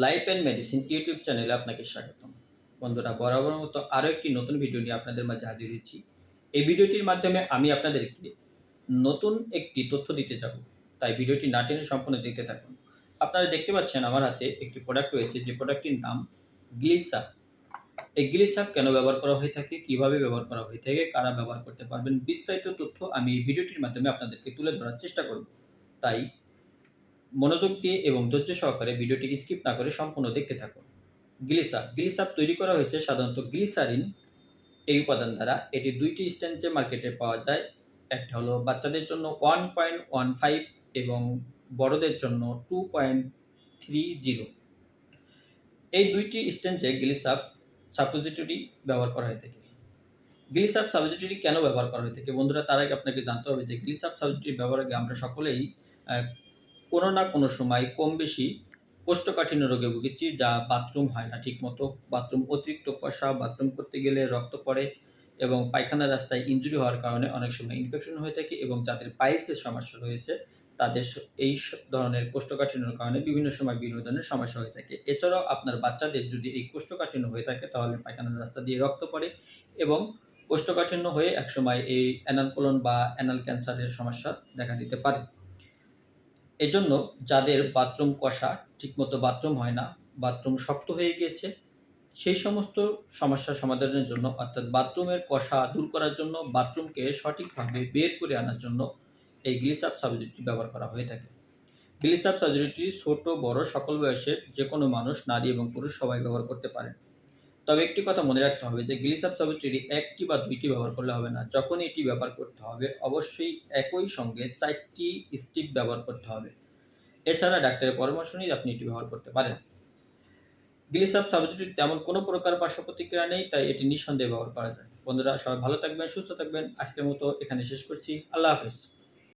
Life and medicine YouTube চ্যানেলে আপনাকে স্বাগতম। বন্ধুরা বরাবর মতো আরও একটি নতুন ভিডিও নিয়ে আপনাদের মাঝে হাজির হয়েছি। এই ভিডিওটির মাধ্যমে আমি আপনাদেরকে নতুন একটি তথ্য দিতে যাব। তাই ভিডিওটি না টেনে সম্পূর্ণ দেখতে থাকুন। আপনারা দেখতে পাচ্ছেন আমার হাতে একটি প্রোডাক্ট রয়েছে, যে প্রোডাক্টটির নাম গ্লিসাপ এই গ্লিসাপ কেন ব্যবহার করা হয়ে থাকে, কীভাবে ব্যবহার করা হয়ে থাকে, কারা ব্যবহার করতে পারবেন, বিস্তারিত তথ্য আমি এই ভিডিওটির মাধ্যমে আপনাদেরকে তুলে ধরার চেষ্টা করব। তাই মনোযোগ দিয়ে এবং ধৈর্য সহকারে ভিডিওটি স্কিপ না করে সম্পূর্ণ দেখতে থাকুন। গ্লিসাপ গ্লিসাপ তৈরি করা হয়েছে সাধারণত গ্লিসারিন এই উপাদান দ্বারা। এটি দুইটি স্ট্যান্ডে মার্কেটে পাওয়া যায়। একটা হলো বাচ্চাদের জন্য ওয়ান পয়েন্ট ওয়ান ফাইভ এবং বড়দের জন্য টু পয়েন্ট থ্রি জিরো এই দুইটি স্ট্যান্ডে গ্লিসাপ সাপোজিটরি ব্যবহার করা হয়ে থাকে। গ্লিসাপ সাপোজিটরি কেন ব্যবহার করা হয়ে থাকে? বন্ধুরা, তার আগে আপনাকে জানতে হবে যে গ্লিসাপ সাপোজিটরি ব্যবহার আগে আমরা সকলেই কোনো না কোনো সময় কম বেশি কোষ্ঠকাঠিন্য রোগে ভুগেছি, যা বাথরুম হয় না ঠিকমতো। বাথরুম অতিরিক্ত কষা বাথরুম করতে গেলে রক্ত পড়ে এবং পায়খানা রাস্তায় ইনজুরি হওয়ার কারণে অনেক সময় ইনফেকশন হয়ে থাকে এবং যাদের পাইলসের সমস্যা রয়েছে, তাদের এই ধরনের কোষ্ঠকাঠিন্যর কারণে বিভিন্ন সময় বিভিন্ন ধরনের সমস্যা হয়ে থাকে। এছাড়াও আপনার বাচ্চাদের যদি এই কোষ্ঠকাঠিন্য হয়ে থাকে, তাহলে পায়খানার রাস্তা দিয়ে রক্ত পড়ে এবং কোষ্ঠকাঠিন্য হয়ে একসময় এই অ্যানাল কোলন বা অ্যানাল ক্যান্সারের সমস্যা দেখা দিতে পারে। এজন্য যাদের বাথরুম কষা ঠিকমতো বাথরুম হয় না, বাথরুম শক্ত হয়ে গিয়েছে, সেই সমস্ত সমস্যা সমাধানের জন্য, অর্থাৎ বাথরুমের কষা দূর করার জন্য, বাথরুমকে সঠিকভাবে বের করে আনার জন্য এই গ্লিসাপ সার্জারিটি ব্যবহার করা হয়ে থাকে। গ্লিসাপ সার্জারিটি ছোট, বড়, সকল বয়সের যে কোনো মানুষ, নারী এবং পুরুষ সবাই ব্যবহার করতে পারেন। তবে একটি কথা মনে রাখতে হবে যে গ্লিসাপ সার্জারিটি একটি বা দুইটি ব্যবহার করলে হবে না। যখন এটি ব্যবহার করতে হবে, অবশ্যই একই সঙ্গে চারটি স্টিপ ব্যবহার করতে হবে। এছাড়া ডাক্তারের পরামর্শ নিয়ে আপনি এটি ব্যবহার করতে পারেন। গ্লিসাপ সাবজেক্টির তেমন কোনো প্রকার পার্শ্ব প্রতিক্রিয়া নেই, তাই এটি নিঃসন্দেহে ব্যবহার করা যায়। বন্ধুরা, সবাই ভালো থাকবেন, সুস্থ থাকবেন। আজকের মতো এখানে শেষ করছি। আল্লাহ হাফেজ।